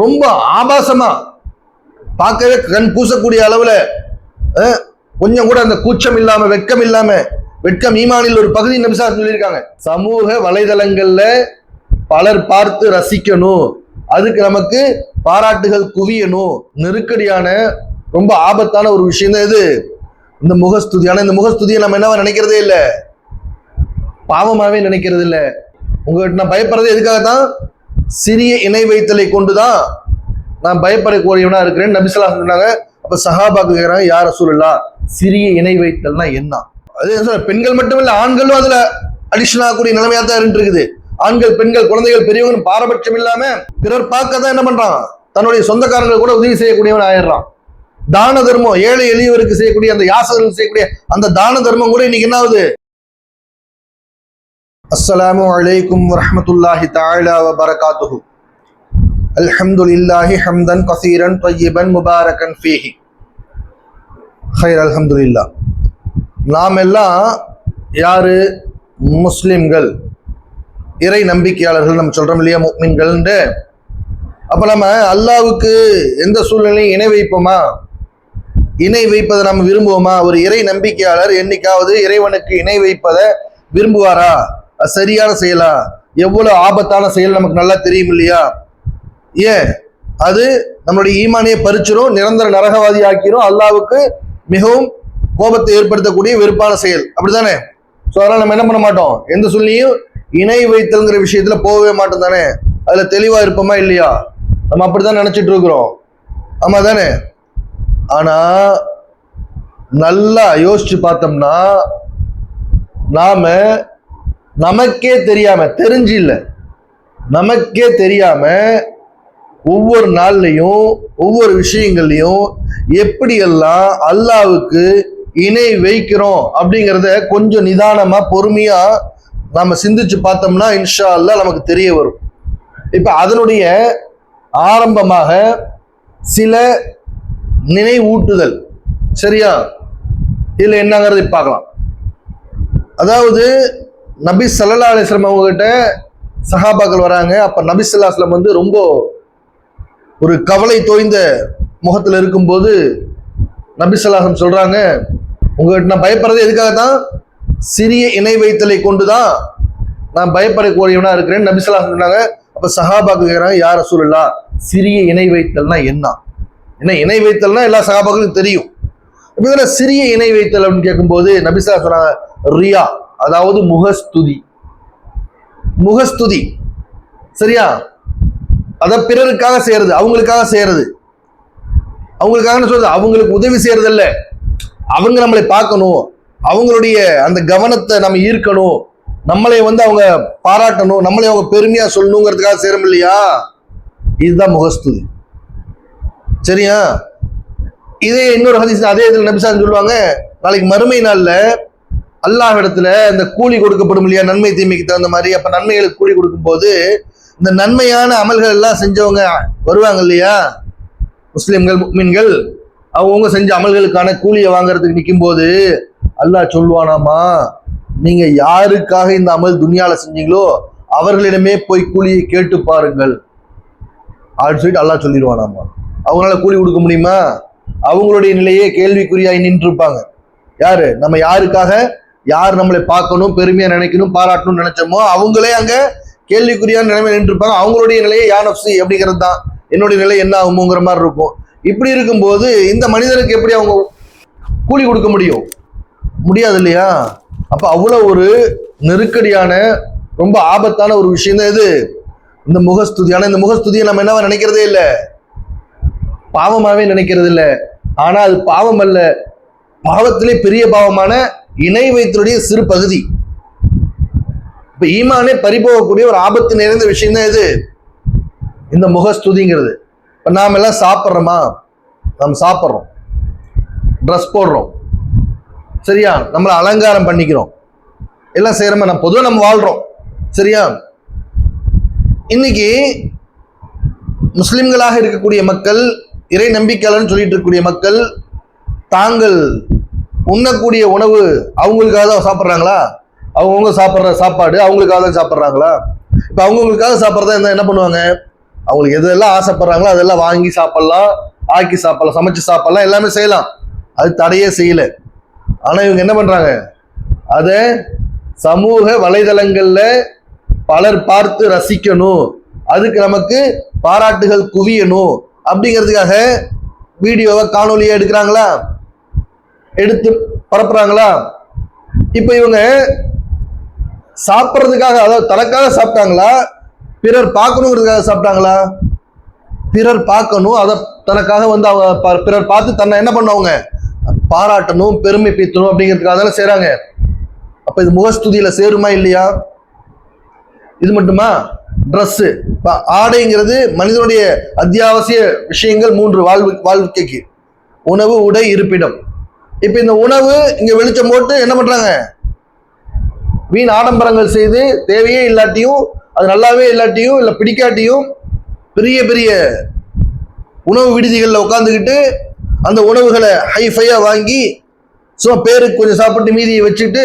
ரொம்ப ஆபாசமா பார்க்கவே கண் பூசக்கூடிய அளவுல கொஞ்சம் கூட அந்த கூச்சம் இல்லாம வெட்கம் இல்லாம வெட்கம் ஈமானில் ஒரு பகுதி நபிசா சொல்லியிருக்காங்க. சமூக வலைதளங்கள்ல பலர் பார்த்து ரசிக்கணும். அதுக்கு நமக்கு பாராட்டுகள் குவியணும். நெருக்கடியான ரொம்ப ஆபத்தான ஒரு விஷயம் தான் இது. இந்த முகஸ்துதி ஆனால் இந்த முகஸ்துதியை நம்ம என்னவா நினைக்கிறதே இல்லை? பாவமாகவே நினைக்கிறது இல்லை உங்ககிட்ட நான் பயப்படுறது எதுக்காக தான் சிறிய இணை வைத்தலை கொண்டுதான் நான் பயப்படக்கூடியவனா இருக்கிறேன். நபிசலா சொன்னாங்க அப்ப சஹாபாக்கு கேட்கறாங்க யார் சூழலா சிறிய இணை வைத்தல்னா என்ன? அது என்ன பெண்கள் மட்டுமில்ல ஆண்களும் அதுல அடிஷன் ஆகக்கூடிய நிலைமையா தான் இருந்துருக்குது ஆண்கள் பெண்கள் குழந்தைகள் பெரியவங்க பாரபட்சம் இல்லாம பிறர் பார்க்க தான் என்ன பண்றான் தன்னுடைய சொந்தக்காரங்கள் கூட உதவி செய்யக்கூடியவன் ஆயிடுறான். தான தர்மம் ஏழை எளியவருக்கு செய்யக்கூடிய அந்த யாசகர்கள் செய்யக்கூடிய அந்த தான தர்மம் கூட இன்னைக்கு என்ன ஆகுது? அஸ்ஸலாமு அலைக்கும் تعالى وبركاته الحمد لله حمدا ஹம்தன் طيبا مباركا முபாரக்கன் ஃபீஹி ஹைர் لله நாம் எல்லாம் யாரு? முஸ்லிம்கள். இறை நம்பிக்கையாளர்கள் நம்ம சொல்றோம் இல்லையா முக்மின்கள்ன்ட்டு. அப்ப நம்ம அல்லாவுக்கு எந்த சூழ்நிலையும் இணை வைப்போமா? இணை வைப்பதை நம்ம விரும்புவோமா? ஒரு இறை நம்பிக்கையாளர் என்னைக்காவது இறைவனுக்கு இணை வைப்பதை விரும்புவாரா? சரியான செயலா? எவ்வளவு ஆபத்தான செயல் நமக்கு நல்லா தெரியும் இல்லையா ஏன்? அது நம்மளுடைய ஈமானியை பறிச்சிரும் நிரந்தர நரகவாதி ஆக்கிரும் அல்லாவுக்கு மிகவும் கோபத்தை ஏற்படுத்தக்கூடிய வெறுப்பான செயல். அப்படிதானே ஸோ அதனால் நம்ம என்ன பண்ண மாட்டோம்? எந்த சூழ்நிலையும் இணை வைத்தல்ங்கிற விஷயத்துல போகவே மாட்டோம் தானே? அதுல தெளிவா இருப்போமா இல்லையா? நம்ம அப்படிதான் நினைச்சிட்டு இருக்கிறோம். ஆமா தானே ஆனா நல்லா யோசிச்சு பார்த்தோம்னா நாம நமக்கே தெரியாம தெரிஞ்சு இல்லை நமக்கே தெரியாம ஒவ்வொரு நாள்லையும் ஒவ்வொரு விஷயங்கள்லையும் எப்படியெல்லாம் அல்லாவுக்கு இணை வைக்கிறோம் அப்படிங்கிறத கொஞ்சம் நிதானமாக பொறுமையாக நம்ம சிந்திச்சு பார்த்தோம்னா இன்ஷா அல்லா நமக்கு தெரிய வரும். இப்போ அதனுடைய ஆரம்பமாக சில நினைவூட்டுதல். சரியா? இதில் என்னங்கிறது பார்க்கலாம். அதாவது நபி சல்லா அலிஸ்லம் அவங்ககிட்ட சஹாபாக்கள் வராங்க. அப்போ நபி சல்லா அலைஹி வந்து ரொம்ப ஒரு கவலை தோய்ந்த முகத்தில் இருக்கும்போது நபி சல்லாஹம் சொல்கிறாங்க உங்கள்கிட்ட நான் பயப்படுறது எதுக்காக தான் சிறிய இணை வைத்தலை கொண்டு தான் நான் பயப்படக்கூடியவனாக இருக்கிறேன். நபி சல்லாஹம் சொன்னாங்க. அப்போ சஹாபாக்கு கேட்குறாங்க யார் சூழலா சிறிய இணை வைத்தல்னா என்ன? என்ன இணை வைத்தல்னா எல்லா சகாபாக்களுக்கும் தெரியும். இப்போ சிறிய இணை வைத்தல் அப்படின்னு கேட்கும்போது நபிசா சொன்னாங்க ரியா. அதாவது முகஸ்துதி. முகஸ்துதி. சரியா? அத பிறருக்காக செய்யறது அவங்களுக்காக செய்யறது. அவங்களுக்காக சொல்றது அவங்களுக்கு உதவி செய்யறது இல்ல அவங்க நம்மளை பார்க்கணும். அவங்களுடைய அந்த கவனத்தை நம்ம ஈர்க்கணும். நம்மளை வந்து அவங்க பாராட்டணும். நம்மளை அவங்க பெருமையா சொல்லணுங்கிறதுக்காக செய்யறோம் இல்லையா? இதுதான் முகஸ்துதி. சரியா? இதே இன்னொரு ஹதீஸ் அதே இதில் நபிசான் சொல்லுவாங்க நாளைக்கு மறுமை நாளில் அல்லாஹ் இடத்துல இந்த கூலி கொடுக்கப்படும் இல்லையா? நன்மை தீமைக்கு தகுந்த மாதிரி. அப்ப நன்மைகளுக்கு கூலி கொடுக்கும் போது இந்த நன்மையான அமல்கள் எல்லாம் செஞ்சவங்க வருவாங்க இல்லையா? முஸ்லிம்கள் மீன்கள் அவங்கவுங்க செஞ்ச அமல்களுக்கான கூலியை வாங்குறதுக்கு நிற்கும் போது அல்லாஹ் சொல்லுவானாமா? நீங்க யாருக்காக இந்த அமல் துனியால செஞ்சீங்களோ அவர்களிடமே போய் கூலியை கேட்டு பாருங்கள். அப்படின்னு சொல்லிட்டு அல்லாஹ் சொல்லிடுவானாமா? அவங்களால கூலி கொடுக்க முடியுமா? அவங்களுடைய நிலையே கேள்விக்குறியாய் நின்று இருப்பாங்க யாரு? நம்ம யாருக்காக? யார் நம்மளை பார்க்கணும் பெருமையா நினைக்கணும் பாராட்டணும்னு நினைச்சோமோ அவங்களே அங்க கேள்விக்குறியான நிலைமை நின்று இருப்பாங்க அவங்களுடைய நிலையை யா நப்சி அப்படிங்கிறது தான். என்னுடைய நிலை என்ன ஆகுமோங்கிற மாதிரி இருக்கும். இப்படி இருக்கும்போது இந்த மனிதனுக்கு எப்படி அவங்க கூலி கொடுக்க முடியும்? முடியாது இல்லையா? அப்ப அவ்வளவு ஒரு நெருக்கடியான ரொம்ப ஆபத்தான ஒரு விஷயம் தான் இது. இந்த முகஸ்துதி. ஆனா இந்த முகஸ்துதியை நம்ம என்னவா நினைக்கிறதே இல்லை. பாவமாவே நினைக்கிறது இல்லை ஆனா அது பாவம் அல்ல. பாவத்திலே பெரிய பாவமான இணை வைத்தருடைய சிறு பகுதி. இப்ப ஈமானே பறிபோகக்கூடிய ஒரு ஆபத்து நிறைந்த விஷயம் தான் இது. இந்த முகஸ்துதிங்கிறது. இப்ப நாம எல்லாம் சாப்பிட்றோமா? நாம் சாப்பிட்றோம். ட்ரெஸ் போடுறோம். சரியா? நம்மளை அலங்காரம் பண்ணிக்கிறோம். எல்லாம் செய்யறோமா? நம்ம பொதுவாக நம்ம வாழ்றோம். சரியா? இன்னைக்கு முஸ்லிம்களாக இருக்கக்கூடிய மக்கள் இறை நம்பிக்கையாளர்னு சொல்லிட்டு இருக்கக்கூடிய மக்கள் தாங்கள் உண்ணக்கூடிய உணவு அவங்களுக்காக தான் சாப்பிட்றாங்களா? அவங்கவுங்க சாப்பிட்ற சாப்பாடு அவங்களுக்காக தான் சாப்பிட்றாங்களா? இப்போ அவங்கவுங்களுக்காக சாப்பிட்றதா இருந்தால் என்ன பண்ணுவாங்க? அவங்களுக்கு எதெல்லாம் ஆசைப்படுறாங்களோ அதெல்லாம் வாங்கி சாப்பிட்லாம் ஆக்கி சாப்பிட்லாம் சமைச்சு சாப்பிட்லாம் எல்லாமே செய்யலாம். அது தடையே செய்யலை. ஆனால் இவங்க என்ன பண்ணுறாங்க அதை சமூக வலைதளங்களில் பலர் பார்த்து ரசிக்கணும். அதுக்கு நமக்கு பாராட்டுகள் குவியணும். அப்படிங்கிறதுக்காக வீடியோவை காணொலியை எடுக்கிறாங்களா? எடுத்து பரப்புறாங்களா? இப்போ இவங்க சாப்பிட்றதுக்காக அதாவது தனக்காக சாப்பிட்டாங்களா? பிறர் பார்க்கணுங்கிறதுக்காக சாப்பிட்டாங்களா? பிறர் பார்க்கணும் அதை தனக்காக வந்து அவங்க பிறர் பார்த்து தன்னை என்ன பண்ணுவாங்க? பாராட்டணும் பெருமை பீத்தணும் அப்படிங்கிறதுக்காக தானே செய்கிறாங்க அப்போ இது முகஸ்துதியில் சேருமா இல்லையா? இது மட்டுமா? ட்ரெஸ்ஸு இப்போ ஆடைங்கிறது மனிதனுடைய அத்தியாவசிய விஷயங்கள் மூன்று வாழ்வு வாழ்க்கைக்கு. உணவு உடை இருப்பிடம். இப்போ இந்த உணவு இங்க வெளிச்சம் போட்டு என்ன பண்றாங்க? வீண் ஆடம்பரங்கள் செய்து தேவையே இல்லாட்டியும் அது நல்லாவே இல்லாட்டியும் இல்லை பிடிக்காட்டியும் பெரிய பெரிய உணவு விடுதிகளில் உட்காந்துக்கிட்டு அந்த உணவுகளை ஹைஃபையாக வாங்கி சும்மா பேருக்கு கொஞ்சம் சாப்பிட்டு மீதியை வச்சுட்டு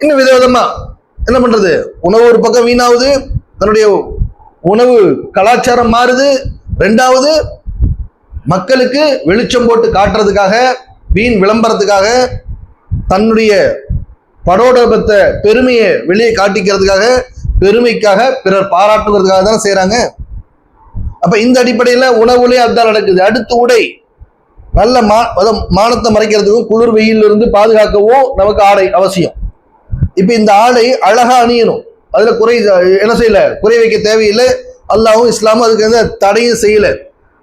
இன்னும் விதவிதமா என்ன பண்றது? உணவு ஒரு பக்கம் வீணாகுது தன்னுடைய உணவு கலாச்சாரம் மாறுது. ரெண்டாவது மக்களுக்கு வெளிச்சம் போட்டு காட்டுறதுக்காக வீண் விளம்பரத்துக்காக தன்னுடைய படோடபத்த பெருமையை வெளியே காட்டிக்கிறதுக்காக பெருமைக்காக பிறர் பாராட்டுவதற்காக தானே செய்கிறாங்க அப்போ இந்த அடிப்படையில் உணவுலே அதுதான் நடக்குது. அடுத்து உடை. நல்ல மா மானத்தை மறைக்கிறதுக்கும் குளிர் வெயிலிருந்து இருந்து பாதுகாக்கவும் நமக்கு ஆடை அவசியம். இப்போ இந்த ஆடை அழகாக அணியணும். அதில் குறை என்ன செய்யல? குறை வைக்க தேவையில்லை. அல்லாவும் இஸ்லாமும் அதுக்கு எந்த தடையும் செய்யல.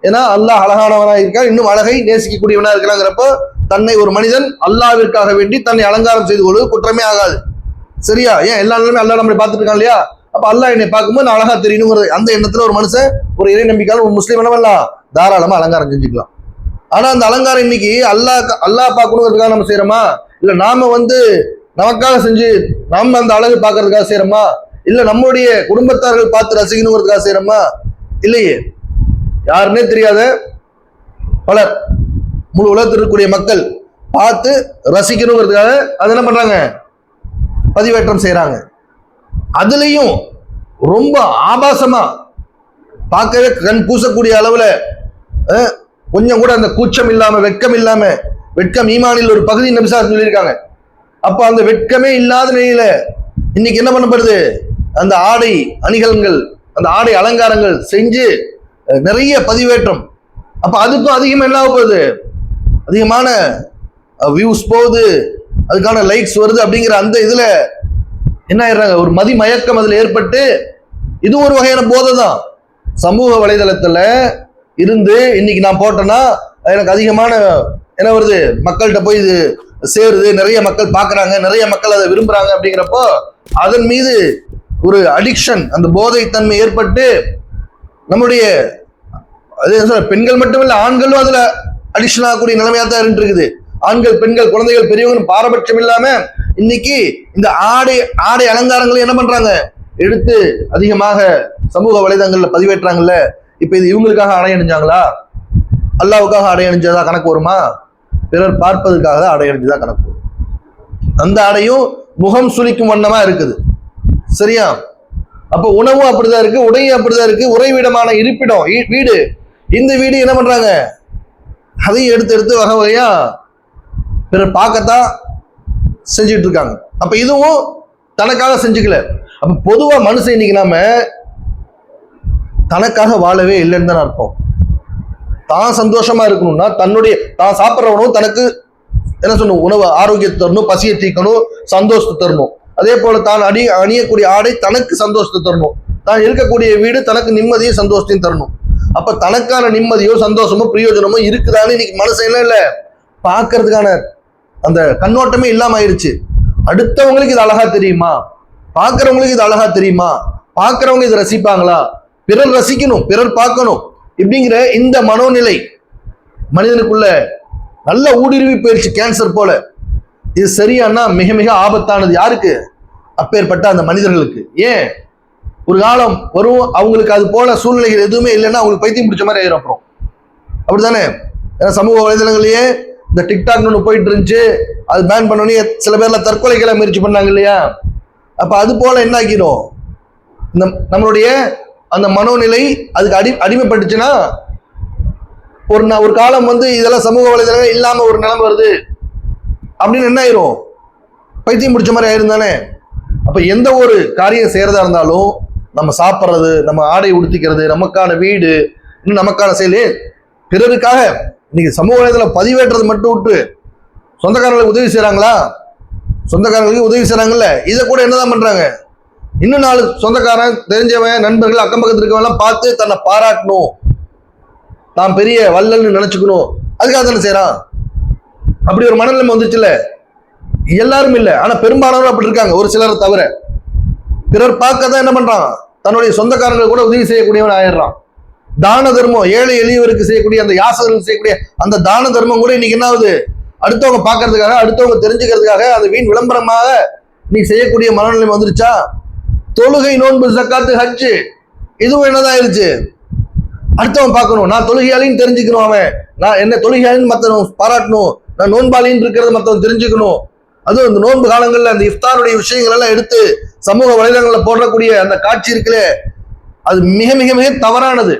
ஏன்னா அல்லாஹ் அழகானவனாக இருக்கா இன்னும் அழகை நேசிக்கக்கூடியவனாக இருக்கிறாங்கிறப்போ தன்னை ஒரு மனிதன் அல்லாவிற்காக வேண்டி தன்னை அலங்காரம் செய்து கொள்வது குற்றமே ஆகாது. சரியா? ஏன்? எல்லா நாளுமே அல்லா நம்மளை பார்த்துட்டு இருக்கான் இல்லையா? அப்ப அல்லாஹ் என்னை பார்க்கும்போது நான் அழகா தெரியணுங்கிறது அந்த எண்ணத்துல ஒரு மனுஷன் ஒரு இறை நம்பிக்கையால ஒரு முஸ்லீம் என்னவெல்லாம் தாராளமா அலங்காரம் செஞ்சுக்கலாம். ஆனா அந்த அலங்காரம் இன்னைக்கு அல்லாஹ் அல்லாஹ் பார்க்கணுங்கிறதுக்காக நம்ம செய்யறோமா? இல்ல நாம வந்து நமக்காக செஞ்சு நாம அந்த அழகு பார்க்கறதுக்காக செய்யறோமா? இல்ல நம்மளுடைய குடும்பத்தார்கள் பார்த்து ரசிக்கணுங்கிறதுக்காக செய்யறோமா? இல்லையே. யாருன்னே தெரியாத பலர். முழு உலகத்தில் இருக்கக்கூடிய மக்கள் பார்த்து ரசிக்கணுங்கிறதுக்காக அது என்ன பண்ணுறாங்க பதிவேற்றம் செய்கிறாங்க அதுலேயும் ரொம்ப ஆபாசமாக பார்க்கவே கண் கூசக்கூடிய அளவில் கொஞ்சம் கூட அந்த கூச்சம் இல்லாமல் வெட்கம் இல்லாமல் வெட்கம் ஈமானில் ஒரு பகுதி நபிசா சொல்லியிருக்காங்க. அப்போ அந்த வெட்கமே இல்லாத நிலையில் இன்னைக்கு என்ன பண்ணப்படுது? அந்த ஆடை அணிகலன்கள் அந்த ஆடை அலங்காரங்கள் செஞ்சு நிறைய பதிவேற்றம். அப்போ அதுக்கும் அதிகமாக என்ன ஆக போகுது அதிகமான வியூஸ் போகுது அதுக்கான லைக்ஸ் வருது அப்படிங்கிற அந்த இதில் என்ன ஆயிடுறாங்க? ஒரு மதிமயக்கம் அதில் ஏற்பட்டு இது ஒரு வகையான போதை தான். சமூக வலைதளத்தில் இருந்து இன்னைக்கு நான் போட்டேன்னா எனக்கு அதிகமான என்ன வருது? மக்கள்கிட்ட போய் இது சேருது நிறைய மக்கள் பார்க்குறாங்க நிறைய மக்கள் அதை விரும்புகிறாங்க அப்படிங்கிறப்போ அதன் மீது ஒரு அடிக்ஷன் அந்த போதைத்தன்மை ஏற்பட்டு நம்முடைய அது பெண்கள் மட்டும் ஆண்களும் அதில் அடிஷன் ஆகக்கூடிய நிலைமையாக தான் இருந்துருக்குது. இருக்குது ஆண்கள் பெண்கள் குழந்தைகள் பெரியவங்க பாரபட்சம் இல்லாம இன்னைக்கு இந்த ஆடை ஆடை அலங்காரங்களை என்ன பண்றாங்க? எடுத்து அதிகமாக சமூக வலைதளங்கள்ல பதிவேற்றாங்கல்ல? இப்ப இது இவங்களுக்காக அடை அணிஞ்சாங்களா? அல்லாவுக்காக அடை அணிஞ்சதா கணக்கு வருமா? பிறர் பார்ப்பதற்காக தான் அடை அணிஞ்சதா கணக்கு வரும். அந்த ஆடையும் முகம் சுளிக்கும் வண்ணமா இருக்குது. சரியா? அப்ப உணவும் அப்படிதான் இருக்கு உடையும் அப்படிதான் இருக்கு உறைவிடமான இருப்பிடம் வீடு. இந்த வீடு என்ன பண்றாங்க? அதையும் எடுத்து எடுத்து வகை வகையா பிறர் பார்க்கத்தான் செஞ்சுட்டு இருக்காங்க அப்ப இதுவும் தனக்காக செஞ்சுக்கல. அப்ப பொதுவா மனுஷன் இன்னைக்கு நாம தனக்காக வாழவே இல்லைன்னு தான் அர்த்தம். தான் சந்தோஷமா இருக்கணும்னா தன்னுடைய தான் சாப்பிட்ற உணவு தனக்கு என்ன சொல்லணும்? உணவு ஆரோக்கியத்தை தரணும் பசியை தீர்க்கணும் சந்தோஷத்தை தரணும். அதே போல தான் அணி அணியக்கூடிய ஆடை தனக்கு சந்தோஷத்தை தரணும். தான் இருக்கக்கூடிய வீடு தனக்கு நிம்மதியும் சந்தோஷத்தையும் தரணும். அப்ப தனக்கான நிம்மதியோ சந்தோஷமோ பிரயோஜனமோ இருக்குதான்னு இன்னைக்கு மனசு என்ன இல்லை? பார்க்கறதுக்கான அந்த கண்ணோட்டமே இல்லாம ஆயிடுச்சு. அடுத்தவங்களுக்கு இது அழகா தெரியுமா? பார்க்கறவங்களுக்கு இது அழகா தெரியுமா? பார்க்கறவங்க இதை ரசிப்பாங்களா? பிறர் ரசிக்கணும் பிறர் பார்க்கணும் இப்படிங்கிற இந்த மனோநிலை மனிதனுக்குள்ள நல்ல ஊடுருவி போயிடுச்சு கேன்சர் போல. இது சரியானா மிக மிக ஆபத்தானது யாருக்கு? அப்பேற்பட்ட அந்த மனிதர்களுக்கு. ஏன்? ஒரு காலம் வரும் அவங்களுக்கு அது போல சூழ்நிலைகள் எதுவுமே இல்லைன்னா அவங்களுக்கு பைத்தியம் பிடிச்ச மாதிரி ஆயிரும் அப்புறம். அப்படித்தானே? ஏன்னா சமூக வலைதளங்களையே இந்த டிக்டாக்னு ஒன்று போயிட்டு இருந்துச்சு. அது பேன் பண்ணோன்னே சில பேர்ல தற்கொலைகளை முயற்சி பண்ணாங்க இல்லையா? அப்போ அது போல என்ன ஆக்கிடும் இந்த நம்மளுடைய அந்த மனோநிலை அதுக்கு அடி அடிமைப்பட்டுச்சுன்னா ஒரு நான் ஒரு காலம் வந்து இதெல்லாம் சமூக வலைதளங்கள் இல்லாம ஒரு நிலம் வருது. அப்படின்னு என்ன ஆயிரும்? பைத்தியம் பிடிச்ச மாதிரி ஆயிரும் தானே அப்போ எந்த ஒரு காரியம் செய்கிறதா இருந்தாலும் நம்ம சாப்பிட்றது நம்ம ஆடை உடுத்திக்கிறது நமக்கான வீடு இன்னும் நமக்கான செயல். பிறருக்காக இன்னைக்கு சமூக வலைதளம் பதிவேற்றது மட்டும் விட்டு சொந்தக்காரங்களுக்கு உதவி செய்கிறாங்களா சொந்தக்காரங்களுக்கு உதவி செய்கிறாங்கல்ல இதை கூட என்னதான் பண்ணுறாங்க இன்னும் நாலு சொந்தக்காரன் தெரிஞ்சவன் நண்பர்கள் அக்கம் பக்கத்தில் இருக்கவெல்லாம் பார்த்து தன்னை பாராட்டணும். தான் பெரிய வல்லல்னு நினச்சிக்கணும். அதுக்காக தானே செய்கிறான் அப்படி ஒரு மனநிலைமை வந்துச்சுல்ல? எல்லாரும் இல்லை. ஆனால் பெரும்பாலானவர் அப்படி இருக்காங்க. ஒரு சிலரை தவிர. பிறர் பார்க்க தான் என்ன பண்றான் தன்னுடைய சொந்தக்காரர்கள் கூட உதவி செய்யக்கூடியவன் ஆயிடுறான். தான தர்மம் ஏழை எளியவருக்கு செய்யக்கூடிய அந்த யாசகர்களுக்கு செய்யக்கூடிய அந்த தான தர்மம் கூட இன்னைக்கு என்ன ஆகுது? அடுத்தவங்க பார்க்கறதுக்காக அடுத்தவங்க தெரிஞ்சுக்கிறதுக்காக அது வீண் விளம்பரமாக நீ செய்யக்கூடிய மனநிலைமை வந்துருச்சா? தொழுகை நோன்பு சக்காத்து ஹஜ்ஜு இதுவும் என்னதான் ஆயிருச்சு? அடுத்தவன் பார்க்கணும். நான் தொழுகையாளின்னு தெரிஞ்சுக்கணும் அவன். நான் என்ன தொழுகையாளின்னு மற்றவன் பாராட்டணும். நான் நோன்பாளின்னு இருக்கிறத மற்றவன் தெரிஞ்சுக்கணும். அதுவும் இந்த நோன்பு காலங்களில் அந்த இஃப்தாருடைய விஷயங்கள் எல்லாம் எடுத்து சமூக வலைதளங்களில் போடக்கூடிய அந்த காட்சி இருக்குல்லே அது மிக மிக மிக தவறானது.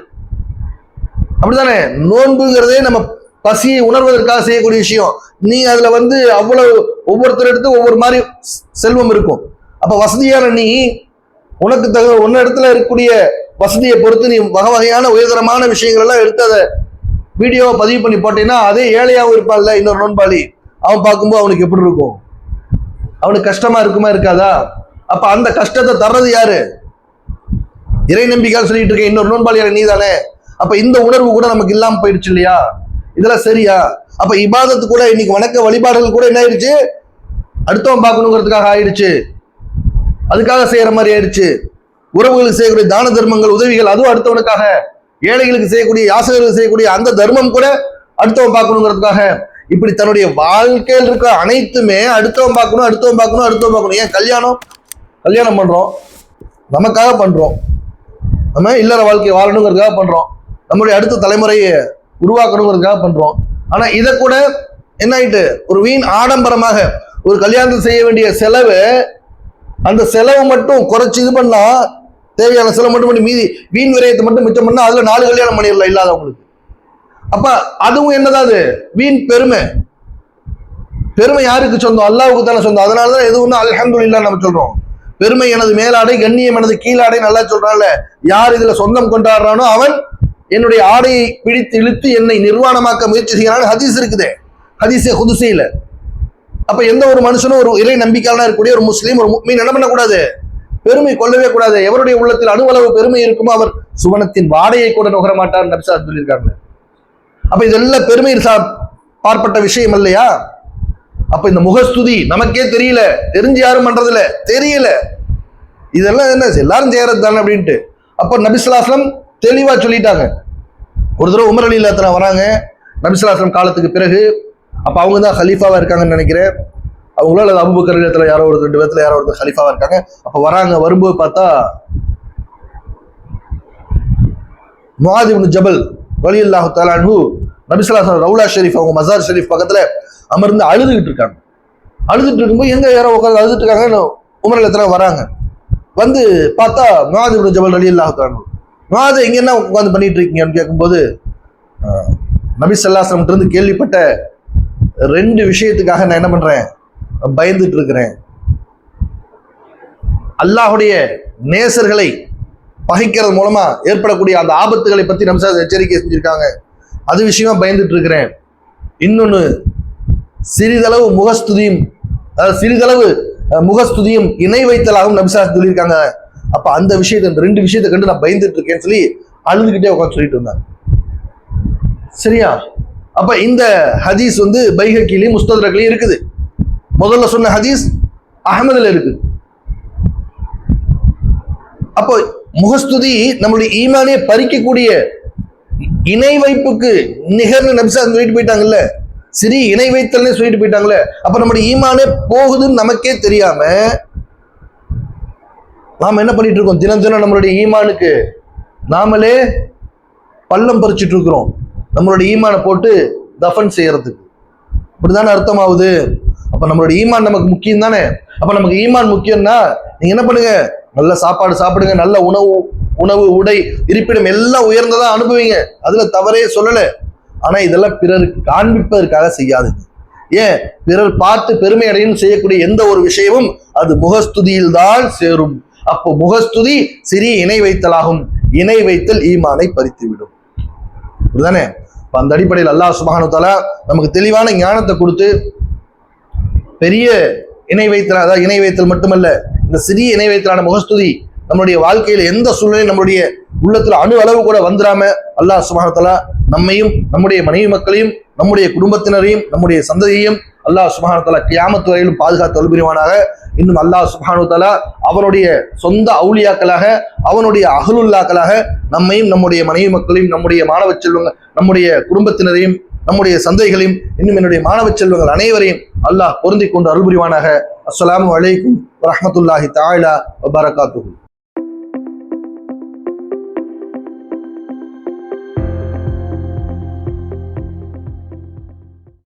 அப்படித்தானே? நோன்புங்கிறதே நம்ம பசியை உணர்வதற்காக செய்யக்கூடிய விஷயம். நீ அதுல வந்து அவ்வளவு ஒவ்வொருத்தர் எடுத்து ஒவ்வொரு மாதிரி செல்வம் இருக்கும். அப்ப வசதியான நீ உனக்கு தக உன்ன இடத்துல இருக்கக்கூடிய வசதியை பொறுத்து நீ வகை வகையான உயர்தரமான விஷயங்கள் எல்லாம் எடுத்து அதை வீடியோவை பதிவு பண்ணி போட்டீங்கன்னா அதே ஏழையாகவும் இருப்பான்ல இன்னொரு நோன்பாளி. அவன் பார்க்கும்போது அவனுக்கு எப்படி இருக்கும்? அவனுக்கு கஷ்டமா இருக்குமா இருக்காதா? அப்ப அந்த கஷ்டத்தை தர்றது யாரு? இறை நம்பிக்கையால் சொல்லிட்டு இருக்க இன்னொரு நோன்பாளியார் நீ தானே அப்ப இந்த உணர்வு கூட நமக்கு இல்லாம போயிடுச்சு இல்லையா? இதெல்லாம் சரியா? அப்ப இபாதத்து கூட இன்னைக்கு வணக்க வழிபாடுகள் கூட என்ன ஆயிடுச்சு? அடுத்தவன் பார்க்கணுங்கிறதுக்காக ஆயிடுச்சு. அதுக்காக செய்யற மாதிரி ஆயிடுச்சு. உறவுகளுக்கு செய்யக்கூடிய தான தர்மங்கள் உதவிகள் அதுவும் அடுத்தவனுக்காக. ஏழைகளுக்கு செய்யக்கூடிய யாசகர்களுக்கு செய்யக்கூடிய அந்த தர்மம் கூட அடுத்தவன் பார்க்கணுங்கிறதுக்காக. இப்படி தன்னுடைய வாழ்க்கையில் இருக்க அனைத்துமே அடுத்தவன் பார்க்கணும் அடுத்தவன் பார்க்கணும் அடுத்தவன் பார்க்கணும். ஏன் கல்யாணம்? கல்யாணம் பண்றோம். நமக்காக பண்றோம். நம்ம இல்லற வாழ்க்கையை வாழணுங்கிறதுக்காக பண்றோம். நம்மளுடைய அடுத்த தலைமுறையை உருவாக்கணுங்கிறதுக்காக பண்றோம். ஆனா இதை கூட என்ன ஆயிட்டு? ஒரு வீண் ஆடம்பரமாக ஒரு கல்யாணத்தில் செய்ய வேண்டிய செலவு அந்த செலவை மட்டும் குறைச்சி இது பண்ணா தேவையான செலவு மட்டும் பண்ணி மீதி வீண் விரயத்தை மட்டும் மிச்சம் பண்ணா அதுல நாலு கல்யாணம் பண்ணிடலாம் இல்லாதவங்களுக்கு. அப்ப அதுவும் என்னதான் அது? வீண் பெருமை. பெருமை யாருக்கு சொந்தம்? அல்லாவுக்கு தானே சொந்தம். அதனாலதான் எதுவும் அல்ஹம்துலில்லாஹ் நம்ம சொல்றோம். பெருமை எனது மேலாடை கண்ணியம் எனது கீழாடை நல்லா சொல்றான்ல. யார் இதுல சொந்தம் கொண்டாடுறானோ அவன் என்னுடைய ஆடையை பிடித்து இழுத்து என்னை நிர்வாணமாக்க முயற்சி செய்கிறான். ஹதீஸ் இருக்குதே. ஹதீஸே குதுசையில. அப்ப எந்த ஒரு மனுஷனும் ஒரு இறை நம்பிக்கையாளனா இருக்கக்கூடிய ஒரு முஸ்லீம் ஒரு மீன் என்ன பண்ணக்கூடாது? பெருமை கொள்ளவே கூடாது. எவருடைய உள்ளத்தில் அணுவளவு பெருமை இருக்குமோ அவர் சுவனத்தின் வாடையை கூட நுகர மாட்டார் நப்சா சொல்லியிருக்காங்க. அப்ப இதெல்லாம் பெருமை பார்ப்பட்ட விஷயம் இல்லையா? அப்ப இந்த முகஸ்துதி நமக்கே தெரியல. தெரிஞ்சு யாரும் பண்றதில்ல. தெரியல. இதெல்லாம் என்ன? எல்லாரும் செய்யறது தானே அப்படின்ட்டு. அப்ப நபிசுலாஸ்லம் தெளிவா சொல்லிட்டாங்க. ஒரு தடவை உமர் அலி இல்லாத்தன வராங்க. நபிசுலாஸ்லம் காலத்துக்கு பிறகு அப்ப அவங்க தான் ஹலீஃபாவா இருக்காங்கன்னு நினைக்கிறேன். அவங்களோ அல்லது அபுபக்கர் இடத்துல யாரோ ஒரு ரெண்டு பேர்த்துல யாரோ ஒருத்தர் ஹலீஃபாவா இருக்காங்க. அப்ப வராங்க வரும்போது பார்த்தா முஹாதிபின் ஜபல் வலி அல்லாஹு நபிசுல்லாஸ்லம் ரவுலா ஷெரீஃப் அவங்க மசார் ஷெரீஃப் பக்கத்துல அமர்ந்து அழுதுகிட்டு இருக்காங்க. அழுதுட்டு இருக்கும்போது எங்க யாரோ உட்காந்து அழுதுட்டு இருக்காங்க? உமர் எத்தனை வராங்க. வந்து பார்த்தா முஹாதிபின் ஜபல் அலி அல்லாஹு தாலானு முஹாது இங்க என்ன உட்காந்து பண்ணிட்டு இருக்கீங்கன்னு கேட்கும்போது ஆஹ், நபி ஸல்லல்லாஹு இருந்து கேள்விப்பட்ட ரெண்டு விஷயத்துக்காக நான் என்ன பண்றேன்? பயந்துட்டு இருக்கிறேன். அல்லாஹுடைய நேசர்களை பகைக்கிறது மூலமா ஏற்படக்கூடிய அந்த ஆபத்துகளை பத்தி நம்ம எச்சரிக்கை செஞ்சிருக்காங்க. அது விஷயமா பயந்துட்டு இருக்கிறேன். இன்னொன்னு சிறிதளவு முகஸ்துதியும் அதாவது சிறிதளவு முகஸ்துதியும் இணை வைத்தலாகவும் நபிசாஸ் சொல்லியிருக்காங்க. அப்ப அந்த விஷயத்தை இந்த ரெண்டு விஷயத்தை கண்டு நான் பயந்துட்டு இருக்கேன்னு சொல்லி அழுதுகிட்டே உட்காந்து சொல்லிட்டு இருந்தாங்க. சரியா? அப்ப இந்த ஹதீஸ் வந்து பைஹக்கிலையும் முஸ்தரக்கிலையும் இருக்குது. முதல்ல சொன்ன ஹதீஸ் அகமதுல இருக்கு அப்போ முகஸ்துதி நம்மளுடைய ஈமானே பறிக்கக்கூடிய இணை வைப்புக்கு நிகர்னு நபிசா சொல்லிட்டு போயிட்டாங்கல்ல? சரி இணை வைத்தல்னே சொல்லிட்டு போயிட்டாங்கல்ல? அப்ப நம்முடைய ஈமானே போகுதுன்னு நமக்கே தெரியாம நாம் என்ன பண்ணிட்டு இருக்கோம்? தினம் தினம் நம்மளுடைய ஈமானுக்கு நாமளே பள்ளம் பறிச்சிட்டு இருக்கிறோம். நம்மளுடைய ஈமானை போட்டு தஃபன் செய்யறதுக்கு. இப்படிதானே அர்த்தமாகுது? அப்ப நம்மளுடைய ஈமான் நமக்கு முக்கியம் தானே? அப்ப நமக்கு ஈமான் முக்கியம்னா நீங்க என்ன பண்ணுங்க? நல்ல சாப்பாடு சாப்பிடுங்க நல்ல உணவு உணவு உடை இருப்பிடம் எல்லாம் உயர்ந்ததா அனுபவிங்க. அதுல தவறே சொல்லல. ஆனா இதெல்லாம் பிறருக்கு காண்பிப்பதற்காக செய்யாதுங்க ஏன்? பிறர் பார்த்து பெருமை அடையும் செய்யக்கூடிய எந்த ஒரு விஷயமும் அது முகஸ்துதியில் தான் சேரும். அப்போ முகஸ்துதி சிறிய இணை வைத்தலாகும். இணை வைத்தல் ஈமானை பறித்துவிடும். அப்படிதானே அந்த அடிப்படையில் அல்லாஹ் சுபானுத்தால நமக்கு தெளிவான ஞானத்தை கொடுத்து பெரிய இணை வைத்தல் அதாவது இணை வைத்தல் மட்டுமல்ல இந்த சிறிய இணை வைத்தலான முகஸ்துதி நம்மளுடைய வாழ்க்கையில எந்த சூழ்நிலையும் நம்மளுடைய உள்ளத்துல அணு அளவு கூட வந்துடாம அல்லாஹ் சுப்ஹானஹு நம்மையும் நம்முடைய மனைவி மக்களையும் நம்முடைய குடும்பத்தினரையும் நம்முடைய சந்ததியையும் அல்லாஹ் சுப்ஹானஹு கியாமத்து வரையிலும் பாதுகாத்து அலுபிரிவானாக இன்னும் அல்லாஹ் சுப்ஹானஹு அவனுடைய சொந்த அவுளியாக்களாக அவனுடைய அகலுல்லாக்களாக நம்மையும் நம்முடைய மனைவி மக்களையும் நம்முடைய மாணவ செல்வங்கள் நம்முடைய குடும்பத்தினரையும் நம்முடைய சந்தைகளையும் இன்னும் என்னுடைய மாணவ செல்வங்கள் அனைவரையும் அல்லாஹ் பொருந்தி கொண்டு அருள்புரிவானாக அஸ்ஸலாமு வலைக்கும் வரமத்துல்லாஹி தாயிலா வபரகாத்துஹு.